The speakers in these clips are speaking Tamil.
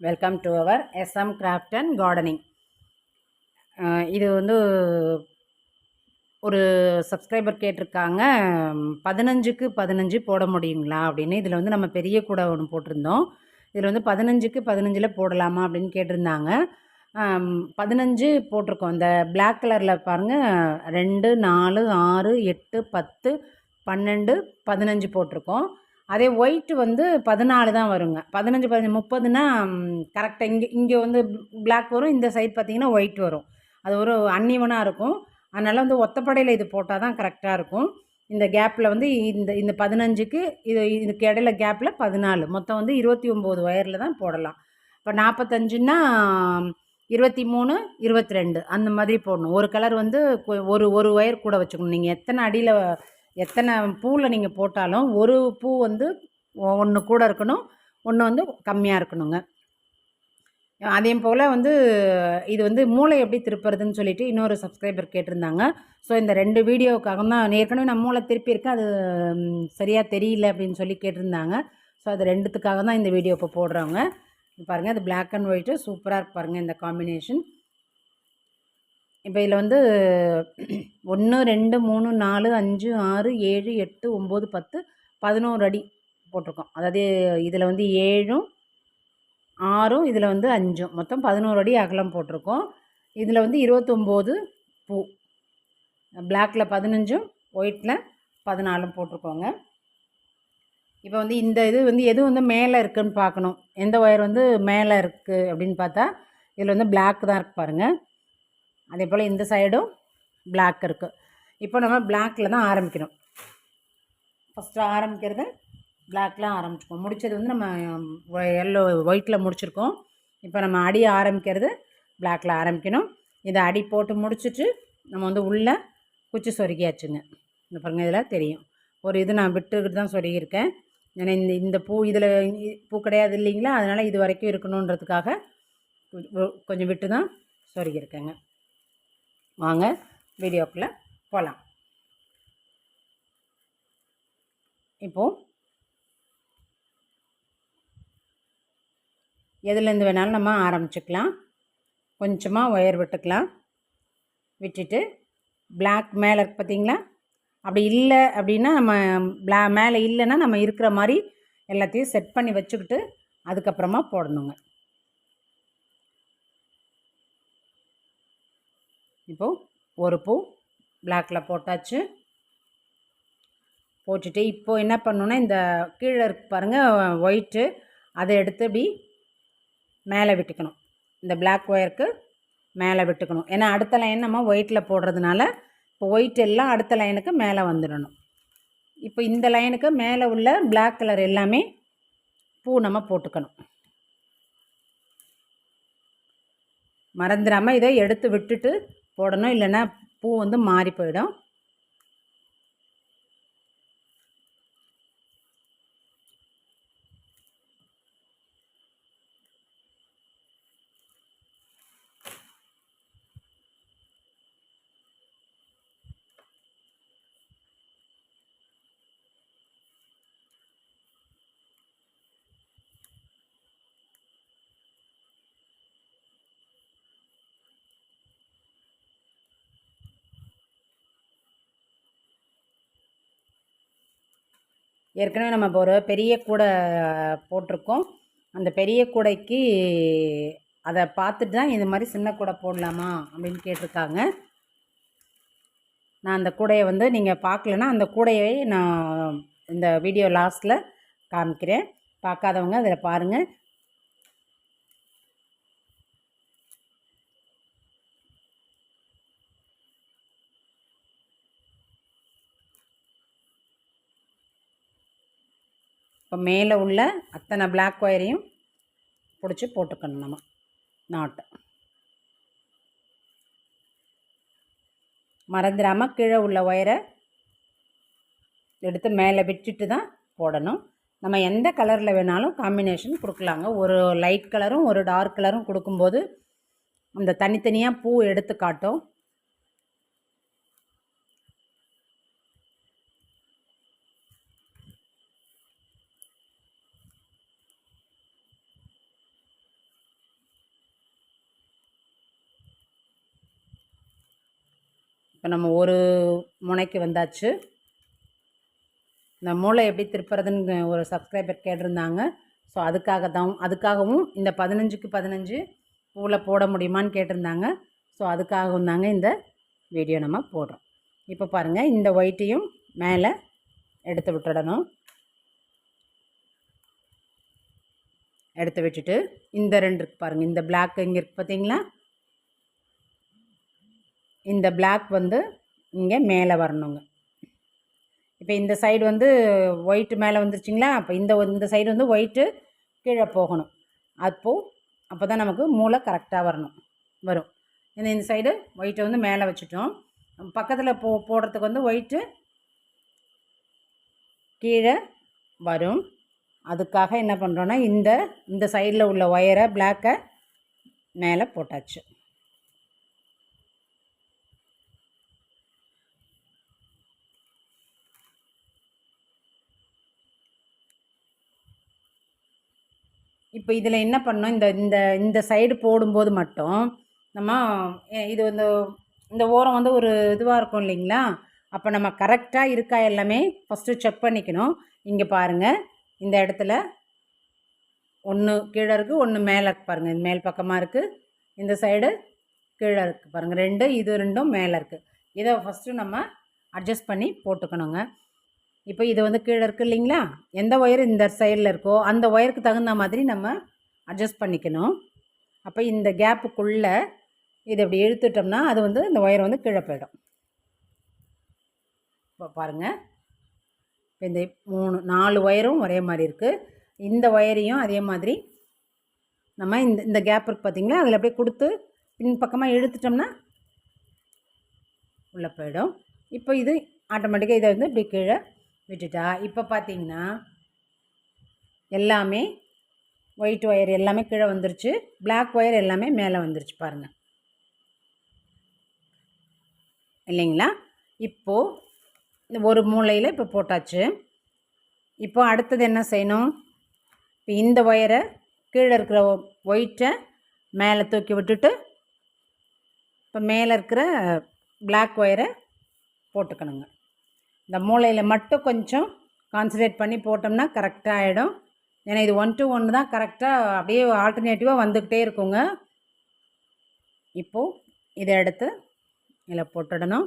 Welcome to our SM craft and gardening இது வந்து ஒரு சப்ஸ்கிரைபர் கேட்டிருக்காங்க பதினஞ்சுக்கு பதினஞ்சு போட முடியுங்களா அப்படின்னு. இதில் வந்து நம்ம பெரிய கூட ஒன்று போட்டிருந்தோம். இதில் வந்து பதினஞ்சுக்கு பதினஞ்சில் போடலாமா அப்படின்னு கேட்டிருந்தாங்க. பதினஞ்சு போட்டிருக்கோம். இந்த பிளாக் கலரில் பாருங்கள் ரெண்டு நாலு ஆறு எட்டு பத்து பன்னெண்டு பதினஞ்சு போட்டிருக்கோம். அதே ஒயிட்டு வந்து பதினாலு தான் வருங்க. பதினஞ்சு பதினஞ்சு முப்பதுனா கரெக்டாக இங்கே இங்கே வந்து பிளாக் வரும் இந்த சைட் பார்த்திங்கன்னா ஒயிட் வரும். அது ஒரு அன்னிவனாக இருக்கும். அதனால் வந்து ஒத்தப்படையில் இது போட்டால் தான் கரெக்டாக இருக்கும். இந்த கேப்பில் வந்து இந்த இந்த பதினஞ்சுக்கு இது இதுக்கு இடையில கேப்பில் பதினாலு. மொத்தம் வந்து இருபத்தி ஒம்பது ஒயரில் தான் போடலாம். இப்போ நாற்பத்தஞ்சுன்னா இருபத்தி மூணு இருபத்தி ரெண்டு அந்த மாதிரி போடணும். ஒரு கலர் வந்து ஒரு ஒரு ஒயர் கூட வச்சுக்கணும். நீங்கள் எத்தனை அடியில் எத்தனை பூவில் நீங்கள் போட்டாலும் ஒரு பூ வந்து ஒன்று கூட இருக்கணும் ஒன்று வந்து கம்மியாக இருக்கணுங்க. அதே போல் வந்து இது வந்து மூளை எப்படி திருப்புறதுன்னு சொல்லிட்டு இன்னொரு சப்ஸ்கிரைபர் கேட்டிருந்தாங்க. ஸோ இந்த ரெண்டு வீடியோவுக்காக தான் ஏற்கனவே நான் மூளை திருப்பியிருக்கேன். அது சரியாக தெரியல அப்படின்னு சொல்லி கேட்டிருந்தாங்க. ஸோ அது ரெண்டுத்துக்காக தான் இந்த வீடியோ இப்போ போடுறவங்க. பாருங்கள் அது பிளாக் அண்ட் ஒயிட்டு சூப்பராக இருக்கு பாருங்கள் இந்த காம்பினேஷன் இப்போ இதில் வந்து ஒன்று ரெண்டு மூணு நாலு அஞ்சு ஆறு ஏழு எட்டு ஒம்பது பத்து பதினோரு அடி போட்டிருக்கோம். அதாவது இதில் வந்து ஏழும் ஆறும் இதில் வந்து அஞ்சும். மொத்தம் பதினோரு அடி அகலம் போட்டிருக்கோம். இதில் வந்து இருபத்தொம்போது பூ. பிளாக்கில் பதினஞ்சும் ஒயிட்டில் பதினாலும் போட்டிருக்கோங்க. இப்போ வந்து இந்த இது வந்து எது வந்து மேலே இருக்குதுன்னு பார்க்கணும். எந்த ஒயர் வந்து மேலே இருக்குது அப்படின்னு பார்த்தா இதில் வந்து பிளாக் தான் இருக்கு பாருங்கள் அதே போல் இந்த சைடும் பிளாக் இருக்குது இப்போ நம்ம பிளாக்கில் தான் ஆரம்பிக்கணும். ஃபஸ்ட்டு ஆரம்பிக்கிறது பிளாக்கில் ஆரம்பிச்சிக்கோம் முடித்தது வந்து நம்ம எல்லோ ஒயிட்டில் முடிச்சிருக்கோம். இப்போ நம்ம அடி ஆரம்பிக்கிறது பிளாக்கில் ஆரம்பிக்கணும். இதை அடி போட்டு முடிச்சுட்டு நம்ம வந்து உள்ளே குச்சி சொருகியாச்சுங்க. இந்த பாருங்கள் இதில் தெரியும். ஒரு இது நான் விட்டுக்கிட்டு தான் சொருகியிருக்கேன். ஏன்னா இந்த இந்த பூ இதில் பூ கிடையாது இல்லைங்களா? அதனால் இது வரைக்கும் இருக்கணுன்றதுக்காக கொஞ்சம் விட்டு தான் சொருகியிருக்கேங்க. வாங்க வீடியோக்குள்ளே போகலாம் இப்போது எதுலேருந்து வேணாலும் நம்ம ஆரம்பிச்சுக்கலாம். கொஞ்சமாக ஒயர் விட்டுக்கலாம். விட்டுட்டு பிளாக் மேலே இருக்கு பார்த்திங்களா அப்படி இல்லை அப்படின்னா நம்ம பிளா மேலே இல்லைன்னா நம்ம இருக்கிற மாதிரி எல்லாத்தையும் செட் பண்ணி வச்சுக்கிட்டு அதுக்கப்புறமா போடணுங்க. இப்போது ஒரு பூ பிளாக்கில் போட்டாச்சு. போட்டுட்டு இப்போது என்ன பண்ணணுன்னா இந்த கீழே இருக்கு பாருங்கள் ஒயிட்டு அதை எடுத்து இப்படி மேலே விட்டுக்கணும். இந்த பிளாக் ஒயருக்கு மேலே விட்டுக்கணும். ஏன்னா அடுத்த லைன் நம்ம ஒயிட்டில் போடுறதுனால இப்போ ஒயிட் எல்லாம் அடுத்த லைனுக்கு மேலே வந்துடணும். இப்போ இந்த லைனுக்கு மேலே உள்ள பிளாக் கலர் எல்லாமே பூ நம்ம போட்டுக்கணும். மறந்துடாமல் இதை எடுத்து விட்டுட்டு போடணும் இல்லைன்னா பூ வந்து மாறி போயிடும். ஏற்கனவே நம்ம இப்போ ஒரு பெரிய கூடை போட்டிருக்கோம். அந்த பெரிய கூடைக்கு அதை பார்த்துட்டு தான் இது மாதிரி சின்ன கூடை போடலாமா அப்படின்னு கேட்டிருக்காங்க. நான் அந்த கூடையை வந்து நீங்கள் பார்க்கலன்னா அந்த கூடையை நான் இந்த வீடியோ லாஸ்ட்டில் காமிக்கிறேன். பார்க்காதவங்க அதில் பாருங்கள் இப்போ மேலே உள்ள அத்தனை பிளாக் ஒயரையும் பிடிச்சி போட்டுக்கணும் நம்ம. நாட்டை மறந்துடாமல் கீழே உள்ள ஒயரை எடுத்து மேலே விட்டுட்டு தான் போடணும். நம்ம எந்த கலரில் வேணாலும் காம்பினேஷன் கொடுக்கலாங்க. ஒரு லைட் கலரும் ஒரு டார்க் கலரும் கொடுக்கும்போது அந்த தனித்தனியாக பூ எடுத்து காட்டும். இப்போ நம்ம ஒரு முனைக்கு வந்தாச்சு. இந்த மூளை எப்படி திருப்புறதுன்னு ஒரு சப்ஸ்கிரைபர் கேட்டிருந்தாங்க. ஸோ அதுக்காக தான் அதுக்காகவும் இந்த பதினஞ்சுக்கு பதினஞ்சு பூவில் போட முடியுமான்னு கேட்டிருந்தாங்க. ஸோ அதுக்காகவும் தாங்க இந்த வீடியோ நம்ம போடுறோம். இப்போ பாருங்கள் இந்த ஒயிட்டையும் மேலே எடுத்து விட்டுடணும். எடுத்து விட்டுட்டு இந்த ரெண்டு இருக்குது பாருங்கள் இந்த பிளாக் இங்கே இருக்குது பார்த்தீங்களா இந்த பிளாக் வந்து இங்கே மேலே வரணுங்க. இப்போ இந்த சைடு வந்து ஒயிட்டு மேலே வந்துருச்சிங்களா? அப்போ இந்த இந்த சைடு வந்து ஒயிட்டு கீழே போகணும். அப்போது அப்போ தான் நமக்கு மூளை கரெக்டாக வரணும். வரும். இந்த இந்த சைடு ஒயிட்டை வந்து மேலே வச்சுட்டோம். பக்கத்தில் போ போடுறதுக்கு வந்து ஒயிட்டு கீழே வரும். அதுக்காக என்ன பண்ணுறோன்னா இந்த இந்த சைடில் உள்ள ஒயரை பிளாக்கை மேலே போட்டாச்சு. இப்போ இதில் என்ன பண்ணோம்? இந்த இந்த இந்த சைடு போடும்போது மட்டும் நம்ம இது வந்து இந்த ஓரம் வந்து ஒரு இதுவாக இருக்கும் இல்லைங்களா? அப்போ நம்ம கரெக்டாக இருக்கா எல்லாமே ஃபஸ்ட்டு செக் பண்ணிக்கணும். இங்கே பாருங்கள் இந்த இடத்துல ஒன்று கீழே இருக்குது ஒன்று மேலே இருக்குது பாருங்கள் இது மேல் பக்கமாக இருக்குது இந்த சைடு கீழே இருக்குது பாருங்கள் ரெண்டு இது ரெண்டும் மேலே இருக்குது இதை ஃபஸ்ட்டு நம்ம அட்ஜஸ்ட் பண்ணி போட்டுக்கணுங்க. இப்போ இது வந்து கீழே இருக்குது இல்லைங்களா? எந்த ஒயர் இந்த சைடில் இருக்கோ அந்த ஒயருக்கு தகுந்த மாதிரி நம்ம அட்ஜஸ்ட் பண்ணிக்கணும். அப்போ இந்த கேப்புக்குள்ளே இதை இப்படி இழுத்துட்டோம்னா அது வந்து இந்த ஒயர் வந்து கீழே போயிடும். இப்போ பாருங்கள் இப்போ இந்த மூணு நாலு ஒயரும் ஒரே மாதிரி இருக்குது இந்த ஒயரையும் அதே மாதிரி நம்ம இந்த இந்த கேப் இருக்குது பார்த்தீங்களா? அதில் அப்படியே கொடுத்து பின் பக்கமாக இழுத்துட்டோம்னா உள்ளே போயிடும். இப்போ இது ஆட்டோமேட்டிக்காக இதை வந்து இப்படி கீழே விட்டுட்டா? இப்போ பார்த்தீங்கன்னா எல்லாமே ஒயிட் ஒயர் எல்லாமே கீழே வந்துருச்சு. பிளாக் ஒயர் எல்லாமே மேலே வந்துருச்சு பாருங்கள் இல்லைங்களா? இப்போது இந்த ஒரு மூலையில் இப்போ போட்டாச்சு. இப்போ அடுத்தது என்ன செய்யணும்? இப்போ இந்த ஒயரை கீழே இருக்கிற ஒயிட்டை மேலே தூக்கி விட்டுட்டு இப்போ மேலே இருக்கிற பிளாக் ஒயரை போட்டுக்கணுங்க. இந்த மூலையில் மட்டும் கொஞ்சம் கான்சன்ட்ரேட் பண்ணி போட்டோம்னா கரெக்டாக ஆகிடும் ஏன்னா இது ஒன் டு ஒன்று தான் கரெக்டாக அப்படியே ஆல்டர்னேட்டிவாக வந்துக்கிட்டே இருக்குங்க. இப்போது இதை எடுத்து இதில் போட்டுடணும்.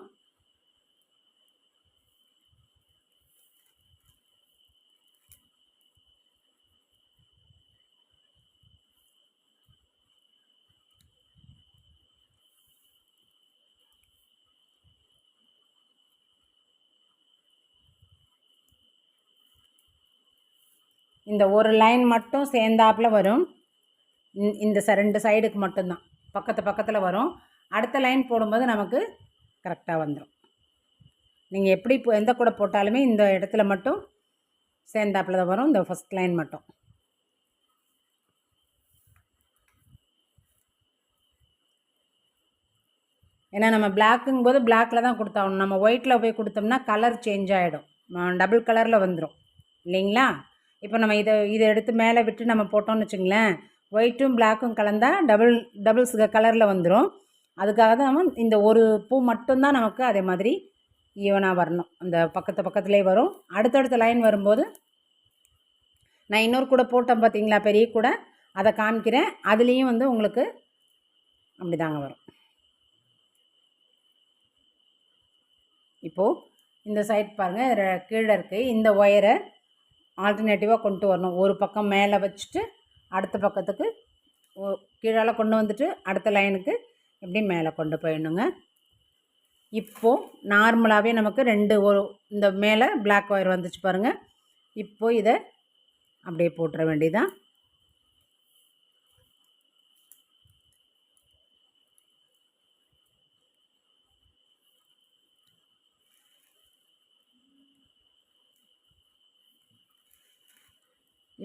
இந்த ஒரு லைன் மட்டும் சேர்ந்தாப்புல வரும். இந்த- இந்த ரெண்டு சைடுக்கு மட்டும்தான். பக்கத்து பக்கத்தில் வரும். அடுத்த லைன் போடும்போது நமக்கு கரெக்டாக வந்துடும் நீங்கள் எப்படி இப்போ எந்த கூட போட்டாலுமே இந்த இடத்துல மட்டும் சேர்ந்தாப்பில் தான் வரும். இந்த ஃபஸ்ட் லைன் மட்டும். ஏன்னா நம்ம பிளாக்குங்கும் போது பிளாக்கில் தான் கொடுத்தாகணும். நம்ம ஒயிட்டில் போய் கொடுத்தோம்னா கலர் சேஞ்ச் ஆகிடும் டபுள் கலரில் வந்துடும் இல்லைங்களா? இப்போ நம்ம இதை இதை எடுத்து மேலே விட்டு நம்ம போட்டோம்னு வச்சுங்களேன் ஒயிட்டும் பிளாக்கும் கலந்தால் டபுள் டபுள்ஸ் கலரில் வந்துடும் அதுக்காக தான் இந்த ஒரு பூ மட்டும்தான் நமக்கு அதே மாதிரி ஈவனாக வரணும். அந்த பக்கத்து பக்கத்துலேயே வரும். அடுத்தடுத்த லைன் வரும்போது நான் இன்னொரு கூட போட்டேன் பார்த்தீங்களா பெரிய கூட? அதை காமிக்கிறேன். அதுலேயும் வந்து உங்களுக்கு அப்படி தாங்க வரும். இப்போது இந்த சைட் பாருங்கள் கீழே இருக்குது இந்த ஒயரை ஆல்டர்னேட்டிவாக கொண்டு வரணும். ஒரு பக்கம் மேலே வச்சுட்டு அடுத்த பக்கத்துக்கு கீழால் கொண்டு வந்துட்டு அடுத்த லைனுக்கு இப்படி மேலே கொண்டு போயிடணுங்க? இப்போது நார்மலாகவே நமக்கு ரெண்டு ஒரு இந்த மேலே பிளாக் ஒயர் வந்துச்சு பாருங்கள் இப்போது இதை அப்படியே போட்டுற வேண்டியதான்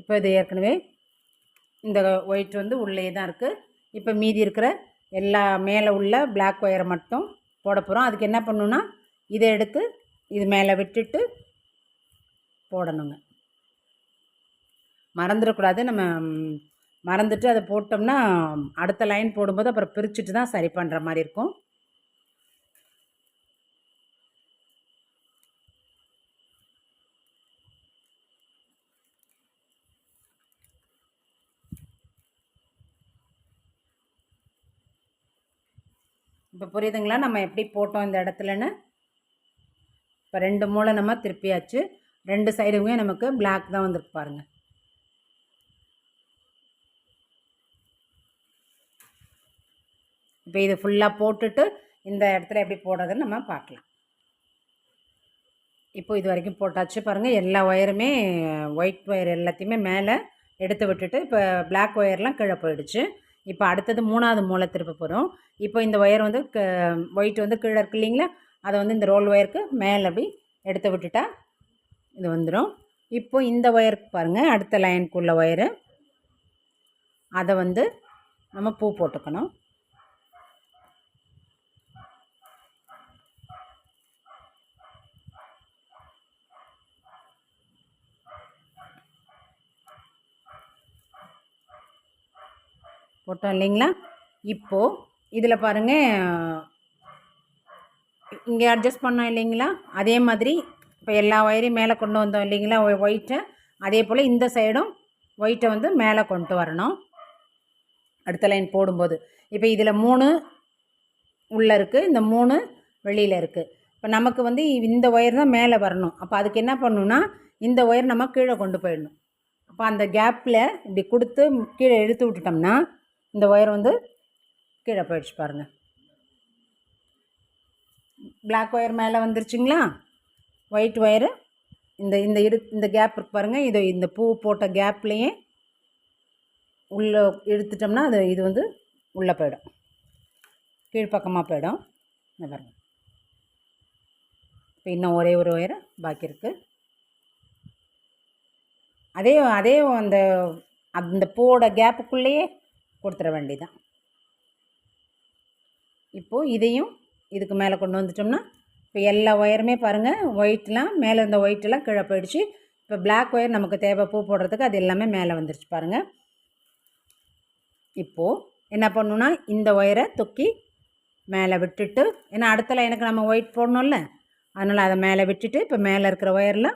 இப்போ இது ஏற்கனவே இந்த ஒயிட் வந்து உள்ளே தான் இருக்குது இப்போ மீதி இருக்கிற எல்லா மேலே உள்ள பிளாக் ஒயரை மட்டும் போட போகிறோம் அதுக்கு என்ன பண்ணணுன்னா இதை எடுத்து இது மேலே விட்டுட்டு போடணுங்க. மறந்துடக்கூடாது. நம்ம மறந்துட்டு அதை போட்டோம்னா அடுத்த லைன் போடும்போது அப்புறம் பிரிச்சுட்டு தான் சரி பண்ணுற மாதிரி இருக்கும். இப்போ புரியுதுங்களா? நம்ம எப்படி போட்டோம் இந்த இடத்துலன்னு? இப்போ ரெண்டு மூளை நம்ம திருப்பியாச்சு. ரெண்டு சைடுமே நமக்கு பிளாக் தான் வந்திருக்கு பாருங்கள் இப்போ இது ஃபுல்லாக போட்டுட்டு இந்த இடத்துல எப்படி போடுறதுன்னு நம்ம பார்க்கலாம். இப்போ இது வரைக்கும் போட்டாச்சு பாருங்கள் எல்லா ஒயருமே ஒயிட் ஒயர் எல்லாத்தையுமே மேலே எடுத்து விட்டுட்டு இப்போ பிளாக் ஒயர்லாம் கீழே போயிடுச்சு. இப்போ அடுத்தது மூணாவது மூளை திருப்ப போகிறோம் இப்போ இந்த ஒயர் வந்து க ஒயிட் வந்து கீழே இருக்கு இல்லைங்களா? அதை வந்து இந்த ரோல் ஒயருக்கு மேலே அப்படி எடுத்து விட்டுட்டா இது வந்துடும் இப்போ இந்த ஒயருக்கு பாருங்கள் அடுத்த லைனுக்குள்ள ஒயரு அதை வந்து நம்ம பூ போட்டுக்கணும். போட்டோம் இல்லைங்களா? இப்போது இதில் பாருங்கள் இங்கே அட்ஜஸ்ட் பண்ணோம் இல்லைங்களா? அதே மாதிரி இப்போ எல்லா ஒயரையும் மேலே கொண்டு வந்தோம் இல்லைங்களா? ஒயிட்டை அதே போல் இந்த சைடும் ஒயிட்டை வந்து மேலே கொண்டு வரணும். அடுத்த லைன் போடும்போது. இப்போ இதில் மூணு உள்ளே இருக்குது இந்த மூணு வெளியில் இருக்குது இப்போ நமக்கு வந்து இந்த ஒயர் தான் மேலே வரணும். அப்போ அதுக்கு என்ன பண்ணணுன்னா இந்த ஒயர் நம்ம கீழே கொண்டு போயிடணும். அப்போ அந்த கேப்பில் இப்படி கொடுத்து கீழே இழுத்து விட்டுட்டோம்னா இந்த ஒயர் வந்து கீழே போயிடுச்சு பாருங்கள் பிளாக் ஒயர் மேலே வந்துருச்சுங்களா? ஒயிட் ஒயரு இந்த இந்த இடு இந்த கேப் இருக்கு பாருங்கள் இது இந்த பூ போட்ட கேப்லேயே உள்ளே இழுத்துட்டோம்னா அது இது வந்து உள்ளே போயிடும். கீழ்ப்பக்கமாக போயிடும். இந்த பாருங்கள் இப்போ இன்னும் ஒரே ஒரு ஒயர் பாக்கி இருக்குது அதே அதே அந்த அந்த பூவோட கேப்புக்குள்ளேயே கொடுத்துட வேண்டிதான் இப்போது இதையும் இதுக்கு மேலே கொண்டு வந்துட்டோம்னா இப்போ எல்லா ஒயருமே பாருங்கள் ஒயிட்லாம் மேலே இருந்த ஒயிட்டெல்லாம் கீழே போயிடுச்சு. இப்போ பிளாக் ஒயர் நமக்கு தேவை பூ போடுறதுக்கு அது எல்லாமே மேலே வந்துருச்சு பாருங்கள் இப்போது என்ன பண்ணணுன்னா இந்த ஒயரை தொக்கி மேலே விட்டுட்டு ஏன்னா அடுத்த எனக்கு நம்ம ஒயிட் போடணும்ல அதனால் அதை மேலே விட்டுட்டு இப்போ மேலே இருக்கிற ஒயரில்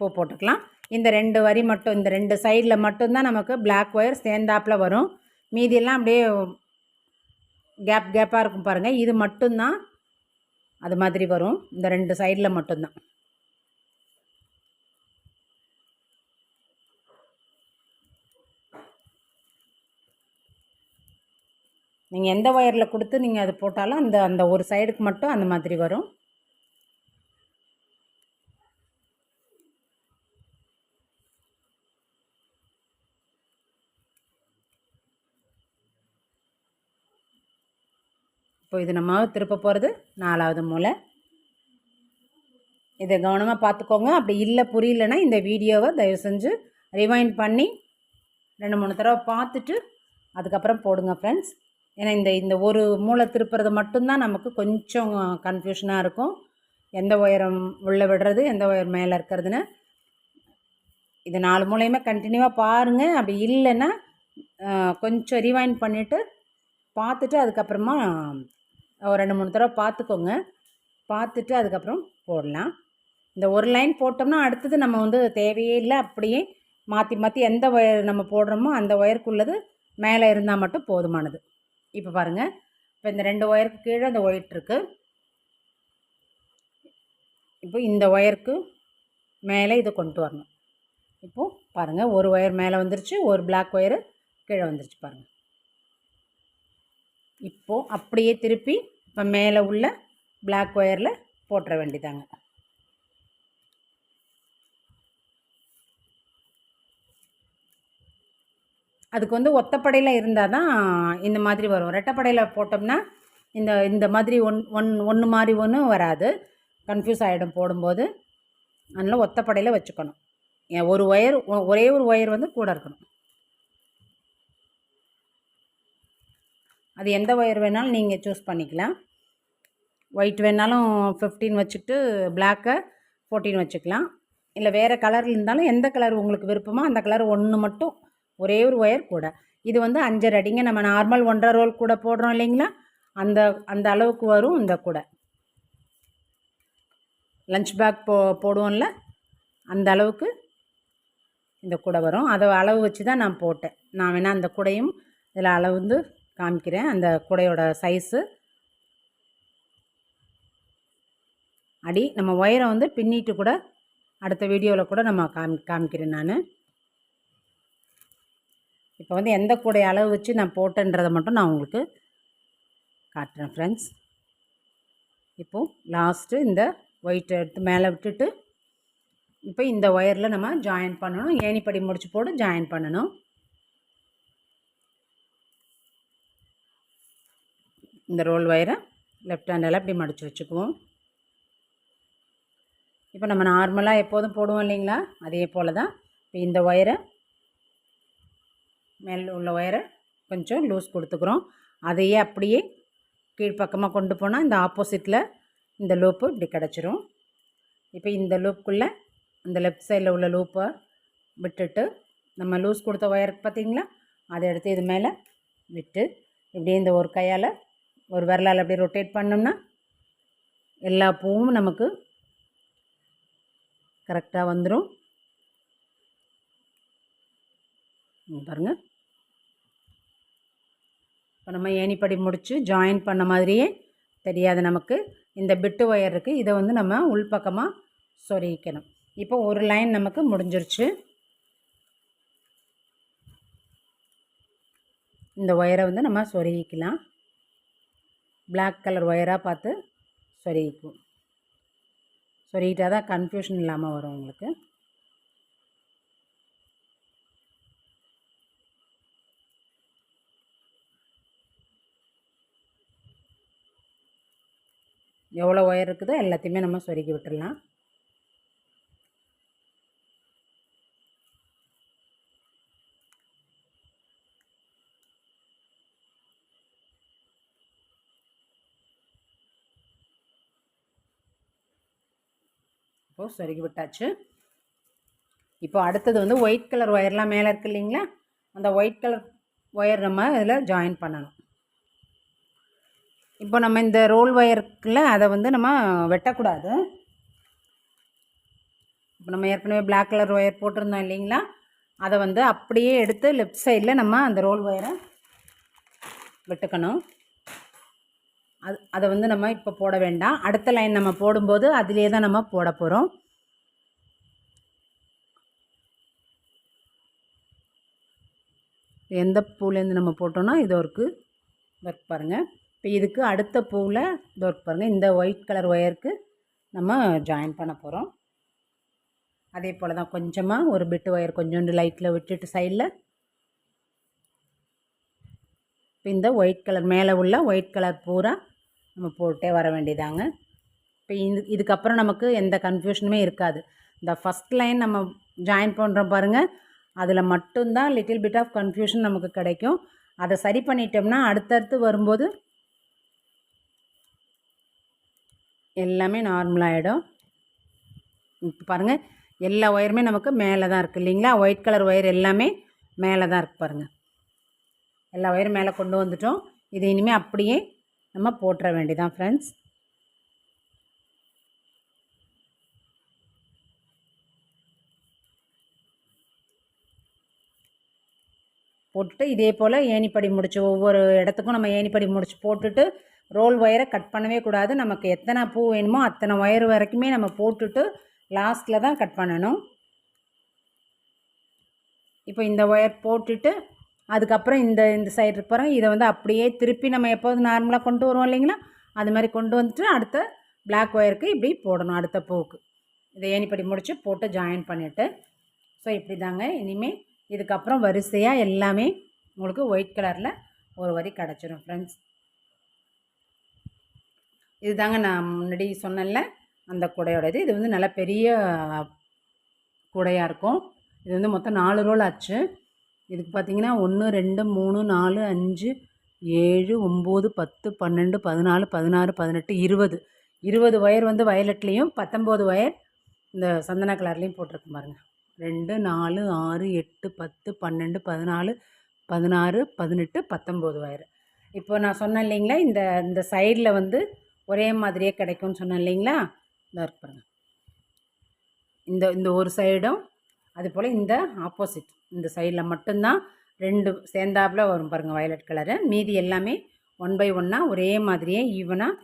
பூ போட்டுக்கலாம். இந்த ரெண்டு வரி மட்டும் இந்த ரெண்டு சைடில் மட்டும்தான் நமக்கு பிளாக் ஒயர் சேர்ந்தாப்பில் வரும். மீதியெல்லாம் அப்படியே கேப் கேப்பாக இருக்கும் பாருங்கள் இது மட்டும்தான் அது மாதிரி வரும். இந்த ரெண்டு சைடில் மட்டும்தான். நீங்கள் எந்த ஒயரில் கொடுத்து நீங்கள் அது போட்டாலும் அந்த அந்த ஒரு சைடுக்கு மட்டும் அந்த மாதிரி வரும். இப்போ இது நம்ம திருப்ப போகிறது நாலாவது மூலை. இதை கவனமாக பார்த்துக்கோங்க. அப்படி இல்லை புரியலன்னா இந்த வீடியோவை தயவு செஞ்சு ரிவைண்ட் பண்ணி ரெண்டு மூணு தடவை பார்த்துட்டு அதுக்கப்புறம் போடுங்க ஃப்ரெண்ட்ஸ் ஏன்னா இந்த இந்த ஒரு மூளை திருப்புறது மட்டும்தான் நமக்கு கொஞ்சம் கன்ஃபியூஷனாக இருக்கும். எந்த உயரம் உள்ளே விடுறது எந்த உயரம் மேலே இருக்கிறதுன்னு. இது நாலு மூலையுமே கண்டினியூவாக பாருங்கள் அப்படி இல்லைன்னா கொஞ்சம் ரிவைண்ட் பண்ணிவிட்டு பார்த்துட்டு அதுக்கப்புறமா ஒரு ரெண்டு மூணு தடவை பார்த்துக்கோங்க. பார்த்துட்டு அதுக்கப்புறம் போடலாம். இந்த ஒரு லைன் போட்டோம்னா அடுத்தது நம்ம வந்து தேவையே இல்லை. அப்படியே மாற்றி மாற்றி எந்த ஒயர் நம்ம போடுறோமோ அந்த ஒயருக்குள்ளது மேலே இருந்தால் மட்டும் போதுமானது. இப்போ பாருங்கள் இப்போ இந்த ரெண்டு ஒயருக்கு கீழே அந்த ஒயிட் இருக்குது இப்போ இந்த ஒயருக்கு மேலே இதை கொண்டு வரணும். இப்போது பாருங்கள் ஒரு ஒயர் மேலே வந்துருச்சு. ஒரு பிளாக் ஒயரு கீழே வந்துருச்சு பாருங்கள் இப்போது அப்படியே திருப்பி இப்போ மேலே உள்ள பிளாக் ஒயரில் போட்டுற வேண்டியதாங்க. அதுக்கு வந்து ஒத்தப்படையில் இருந்தால் தான் இந்த மாதிரி வரும். ரெட்டப்படையில் போட்டோம்னா இந்த இந்த மாதிரி ஒன் ஒன் ஒன்று மாதிரி ஒன்றும் வராது. கன்ஃபியூஸ் ஆகிடும் போடும்போது. அதனால் ஒத்தப்படையில் வச்சுக்கணும். ஒரு ஒயர் ஒரே ஒரு ஒயர் வந்து கூட இருக்கணும். அது எந்த ஒயர் வேணாலும் நீங்கள் சூஸ் பண்ணிக்கலாம். ஒயிட் வேணாலும் ஃபிஃப்டீன் வச்சுட்டு பிளாக்கை ஃபோர்டீன் வச்சுக்கலாம். இல்லை வேறு கலர் இருந்தாலும் எந்த கலர் உங்களுக்கு விருப்பமோ அந்த கலர் ஒன்று மட்டும் ஒரே ஒரு ஒயர் கூட. இது வந்து அஞ்சரை அடிங்க. நம்ம நார்மல் ஒன்றரை ரோல் கூட போடுறோம் இல்லைங்களா? அந்த அந்த அளவுக்கு வரும் இந்த கூடை. லஞ்ச் பேக் போ போடுவோம்ல? அந்த அளவுக்கு இந்த கூடை வரும். அதை அளவு வச்சு தான் நான் போட்டேன். நான் வேணால் அந்த கூடையும் இதில் அளவு வந்து காமிக்கிறேன். அந்த கூடையோட சைஸு அடி நம்ம ஒயரை வந்து பின்னிட்டு கூட அடுத்த வீடியோவில் கூட நம்ம காமி காமிக்கிறேன் நான். இப்போ வந்து எந்த கூடை அளவு வச்சு நான் போட்டேன்றதை மட்டும் நான் உங்களுக்கு காட்டுறேன் ஃப்ரெண்ட்ஸ் இப்போது லாஸ்ட்டு இந்த ஒயிட் எடுத்து மேலே விட்டுட்டு இப்போ இந்த ஒயரில் நம்ம ஜாயின் பண்ணணும். ஏணிப்படி முடிச்சு போட்டு ஜாயின் பண்ணணும். இந்த ரோல் ஒயரை லெஃப்ட் ஹேண்டில் இப்படி மடித்து வச்சுக்குவோம். இப்போ நம்ம நார்மலாக எப்போதும் போடுவோம் இல்லைங்களா? அதே போல் தான் இப்போ இந்த ஒயரை மேல் உள்ள ஒயரை கொஞ்சம் லூஸ் கொடுத்துக்குறோம். அதையே அப்படியே கீழ்ப்பக்கமாக கொண்டு போனால் இந்த ஆப்போசிட்டில் இந்த லூப்பு இப்படி கிடச்சிரும். இப்போ இந்த லூப்புக்குள்ளே அந்த லெஃப்ட் சைடில் உள்ள லூப்பை விட்டுட்டு நம்ம லூஸ் கொடுத்த ஒயருக்கு பார்த்திங்களா? அதை எடுத்து இது மேலே விட்டு இப்படியே இந்த ஒரு கையால் ஒரு விரலால் அப்படியே ரொட்டேட் பண்ணோம்னா எல்லா பூவும் நமக்கு கரெக்டாக வந்துடும் பாருங்கள் இப்போ நம்ம ஏணிப்படி முடித்து ஜாயின் பண்ண மாதிரியே தெரியாது நமக்கு. இந்த பிட்டு ஒயர் இருக்குது இதை வந்து நம்ம உள்பக்கமாக சொருகிக்கணும். இப்போ ஒரு லைன் நமக்கு முடிஞ்சிருச்சு. இந்த ஒயரை வந்து நம்ம சொருகிக்கலாம். பிளாக் கலர் ஒயராக பார்த்து சொருகிக்கும் சொருகிட்டால் தான் கன்ஃபியூஷன் இல்லாமல் வரும் உங்களுக்கு. எவ்வளோ ஒயர் இருக்குதோ எல்லாத்தையுமே நம்ம சொருகி விட்டுடலாம் இப்போது சொருகி விட்டாச்சு இப்போ அடுத்தது வந்து ஒயிட் கலர் ஒயர்லாம் மேலே இருக்கு இல்லைங்களா? அந்த ஒயிட் கலர் ஒயர் நம்ம இதில் ஜாயின் பண்ணணும். இப்போ நம்ம இந்த ரோல் ஒயருக்குள்ள அதை வந்து நம்ம வெட்டக்கூடாது. இப்போ நம்ம ஏற்கனவே பிளாக் கலர் ஒயர் போட்டிருந்தோம் இல்லைங்களா? அதை வந்து அப்படியே எடுத்து லெஃப்ட் சைடில் நம்ம அந்த ரோல் ஒயரை வெட்டுக்கணும். அது அதை வந்து நம்ம இப்போ போட வேண்டாம். அடுத்த லைன் நம்ம போடும்போது அதிலே தான் நம்ம போட போகிறோம் எந்த பூலேருந்து நம்ம போட்டோன்னா இது ஒர்க்கு ஒர்க் பாருங்கள் இப்போ இதுக்கு அடுத்த பூவில் இது ஒர்க் பாருங்கள் இந்த ஒயிட் கலர் ஒயருக்கு நம்ம ஜாயின் பண்ண போகிறோம் அதே போல் தான் கொஞ்சமாக ஒரு பிட்டு ஒயர் கொஞ்சோண்டு லைட்டில் விட்டுட்டு சைடில் இப்போ இந்த ஒயிட் கலர் மேலே உள்ள ஒயிட் கலர் பூரா நம்ம போட்டே வர வேண்டியதாங்க. இப்போ இது இதுக்கப்புறம் நமக்கு எந்த கன்ஃபியூஷனுமே இருக்காது. இந்த ஃபஸ்ட் லைன் நம்ம ஜாயின் பண்ணுறோம் பாருங்கள் அதில் மட்டும்தான் லிட்டில் பிட் ஆஃப் கன்ஃபியூஷன் நமக்கு கிடைக்கும். அதை சரி பண்ணிட்டோம்னா அடுத்தடுத்து வரும்போது எல்லாமே நார்மலாகிடும் இப்போ பாருங்கள் எல்லா ஒயருமே நமக்கு மேலே தான் இருக்குது இல்லைங்களா? ஒயிட் கலர் ஒயர் எல்லாமே மேலே தான் இருக்குது பாருங்கள் எல்லா ஒயரும் மேலே கொண்டு வந்துட்டோம். இது இனிமேல் அப்படியே நம்ம போட்டுற வேண்டிதான் ஃப்ரெண்ட்ஸ் போட்டுட்டு இதே போல் ஏணிப்படி முடிச்சு ஒவ்வொரு இடத்துக்கும் நம்ம ஏணிப்படி முடிச்சு போட்டுட்டு ரோல் ஒயரை கட் பண்ணவே கூடாது. நமக்கு எத்தனை பூ வேணுமோ அத்தனை ஒயர் வரைக்குமே நம்ம போட்டுட்டு லாஸ்ட்டில் தான் கட் பண்ணணும். இப்போ இந்த ஒயர் போட்டுட்டு அதுக்கப்புறம் இந்த இந்த சைடு இருப்பாருங்க இதை வந்து அப்படியே திருப்பி நம்ம எப்போதும் நார்மலாக கொண்டு வருவோம் இல்லைங்களா? அது மாதிரி கொண்டு வந்துட்டு அடுத்த பிளாக் ஒயருக்கு இப்படி போடணும் அடுத்த பூவுக்கு இதை ஏணிப்படி முடித்து போட்டு ஜாயின் பண்ணிவிட்டு ஸோ இப்படி தாங்க இனிமேல் இதுக்கப்புறம் வரிசையாக எல்லாமே உங்களுக்கு ஒயிட் கலரில் ஒரு வரி கிடச்சிரும் ஃப்ரெண்ட்ஸ் இது தாங்க நான் முன்னாடி சொன்னேன்ல அந்த கூடையோட இது இது வந்து நல்ல பெரிய கூடையாக இருக்கும். இது வந்து மொத்தம் நாலு ரோல் ஆச்சு. இதுக்கு பார்த்தீங்கன்னா ஒன்று ரெண்டு மூணு நாலு அஞ்சு ஏழு ஒம்பது பத்து பன்னெண்டு பதினாலு பதினாறு பதினெட்டு இருபது. இருபது ஒயர் வந்து வயலட்லேயும் பத்தொம்போது ஒயர் இந்த சந்தன கலர்லேயும் போட்டிருக்கு பாருங்கள் ரெண்டு நாலு ஆறு எட்டு பத்து பன்னெண்டு பதினாலு பதினாறு பதினெட்டு பத்தொம்போது ஒயர் இப்போ நான் சொன்னேன் இல்லைங்களா இந்த இந்த சைடில் வந்து ஒரே மாதிரியே கிடைக்கும்னு சொன்னேன் இல்லைங்களா? இதாக இருக்கு பாருங்கள் இந்த இந்த ஒரு சைடும் அது போல் இந்த ஆப்போசிட் இந்த சைடில் மட்டும்தான் ரெண்டு சேர்ந்தாப்பில் வரும் பாருங்கள் வயலட் கலரு மீதி எல்லாமே ஒன் பை ஒன்னாக ஒரே மாதிரியே ஈவனாக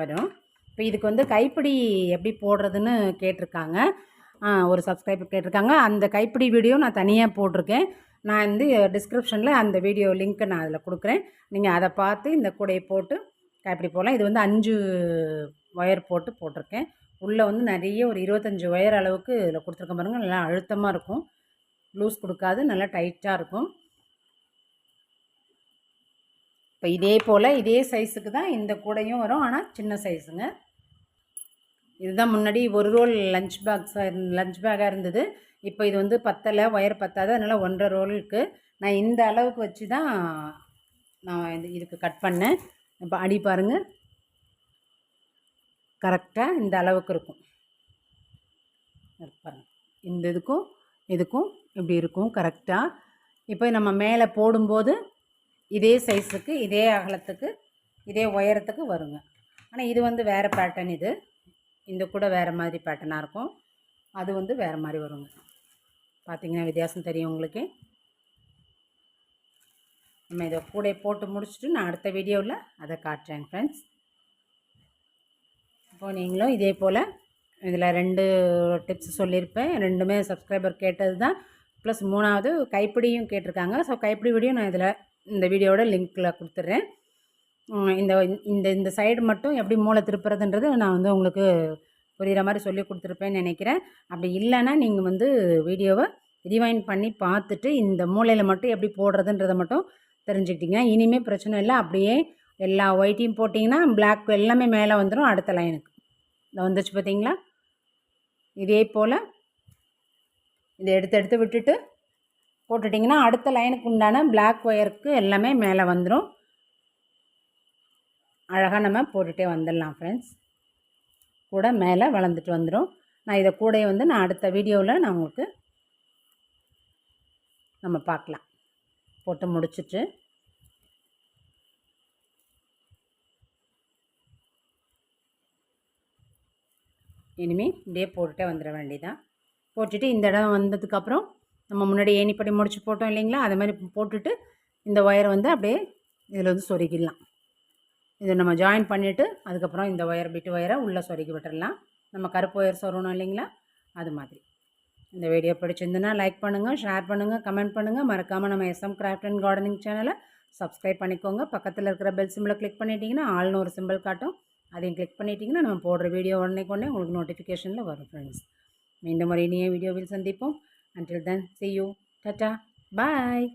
வரும். இப்போ இதுக்கு வந்து கைப்பிடி எப்படி போடுறதுன்னு கேட்டிருக்காங்க. ஒரு சப்ஸ்கிரைபர் கேட்டிருக்காங்க. அந்த கைப்பிடி வீடியோ நான் தனியாக போட்டிருக்கேன். நான் வந்து டிஸ்கிரிப்ஷனில் அந்த வீடியோ லிங்க்கை நான் அதில் கொடுக்குறேன். நீங்கள் அதை பார்த்து இந்த கூடையை போட்டு கைப்பிடி போடலாம். இது வந்து அஞ்சு ஒயர் போட்டு போட்டிருக்கேன். உள்ளே வந்து நிறைய ஒரு இருபத்தஞ்சி ஒயர் அளவுக்கு இதில் கொடுத்துருக்க பாருங்கள் நல்லா அழுத்தமாக இருக்கும். லூஸ் கொடுக்காது நல்லா டைட்டாக இருக்கும். இப்போ இதே போல் இதே சைஸுக்கு தான் இந்த கூடையும் வரும். ஆனால் சின்ன சைஸுங்க. இதுதான் முன்னாடி ஒரு ரோல் லஞ்ச் பாக்ஸாக லஞ்ச் பேக்காக இருந்தது. இப்போ இது வந்து பத்தலை ஒயர் பத்தாது. அதனால் ஒன்றரை ரோலுக்கு நான் இந்த அளவுக்கு வச்சு தான் நான் இது இதுக்கு கட் பண்ணேன். இப்போ அடி பாருங்கள் கரெக்டாக இந்த அளவுக்கு இருக்கும். பாருங்கள் இந்த இதுக்கும் இதுக்கும் இப்படி இருக்கும் கரெக்டாக இப்போ நம்ம மேலே போடும்போது இதே சைஸுக்கு இதே அகலத்துக்கு இதே உயரத்துக்கு வருங்க. ஆனால் இது வந்து வேறு பேட்டர்ன் இது. இந்த கூட வேறு மாதிரி பேட்டர்னாக இருக்கும். அது வந்து வேறு மாதிரி வருங்க. பார்த்தீங்கன்னா வித்தியாசம் தெரியும் உங்களுக்கு. நம்ம இதை கூட போட்டு முடிச்சுட்டு நான் அடுத்த வீடியோவில் அதை காட்டுறேன் ஃப்ரெண்ட்ஸ் இப்போது நீங்களும் இதே போல் இதில் ரெண்டு டிப்ஸ் சொல்லியிருப்பேன். ரெண்டுமே சப்ஸ்கிரைபர் கேட்டது தான். ப்ளஸ் மூணாவது கைப்பிடியும் கேட்டிருக்காங்க. ஸோ கைப்பிடி வீடியோ நான் இதில் இந்த வீடியோவோட லிங்க்கில் கொடுத்துட்றேன். இந்த இந்த இந்த சைடு மட்டும் எப்படி மூளை திருப்புறதுன்றது நான் வந்து உங்களுக்கு புரிகிற மாதிரி சொல்லி கொடுத்துருப்பேன்னு நினைக்கிறேன். அப்படி இல்லைன்னா நீங்கள் வந்து வீடியோவை ரிவைண்ட் பண்ணி பார்த்துட்டு இந்த மூளையில் மட்டும் எப்படி போடுறதுன்றதை மட்டும் தெரிஞ்சுக்கிட்டீங்க. இனிமேல் பிரச்சனை இல்லை. அப்படியே எல்லா ஒயிட்டையும் போட்டிங்கன்னா பிளாக் எல்லாமே மேலே வந்துடும் அடுத்த லைனுக்கு இந்த வந்துச்சு பார்த்தீங்களா? இதே போல் இதை எடுத்து எடுத்து விட்டுட்டு போட்டுட்டிங்கன்னா அடுத்த லைனுக்கு உண்டான பிளாக் ஒயருக்கு எல்லாமே மேலே வந்துடும் அழகாக நம்ம போட்டுகிட்டே வந்துடலாம் ஃப்ரெண்ட்ஸ் கூட மேலே வளர்ந்துட்டு வந்துடும் நான் இதை கூடையை வந்து நான் அடுத்த வீடியோவில் நான் உங்களுக்கு நம்ம பார்க்கலாம். போட்டு முடிச்சுட்டு இனிமேல் இப்படியே போட்டுட்டே வந்துட வேண்டியதான் போட்டுட்டு இந்த இடம் வந்ததுக்கப்புறம் நம்ம முன்னாடி ஏணிப்படி முடிச்சு போட்டோம் இல்லைங்களா? அது மாதிரி போட்டுட்டு இந்த ஒயரை வந்து அப்படியே இதில் வந்து சொருகிடலாம். இதை நம்ம ஜாயின் பண்ணிவிட்டு அதுக்கப்புறம் இந்த ஒயர் பிட்டு ஒயரை உள்ளே சொருகி விட்டுடலாம் நம்ம கருப்பு ஒயர் சொருகணும் இல்லைங்களா? அது மாதிரி. இந்த வீடியோ பிடிச்சிருந்துன்னா லைக் பண்ணுங்கள் ஷேர் பண்ணுங்கள் கமெண்ட் பண்ணுங்கள் மறக்காமல் நம்ம எஸ்எம் கிராஃப்ட் அண்ட் கார்டனிங் சேனலை சப்ஸ்கிரைப் பண்ணிக்கோங்க. பக்கத்தில் இருக்கிற பெல் சிம்பிளை கிளிக் பண்ணிட்டீங்கன்னா ஆள்னு ஒரு சிம்பிள் காட்டும். அதையும் கிளிக் பண்ணிட்டீங்கன்னா நம்ம போடுற வீடியோ உடனே கொண்டே உங்களுக்கு நோட்டிஃபிகேஷனில் வரும் ஃப்ரெண்ட்ஸ் மீண்டும் ஒரு இனிய வீடியோவில் சந்திப்போம். Until then see you tata bye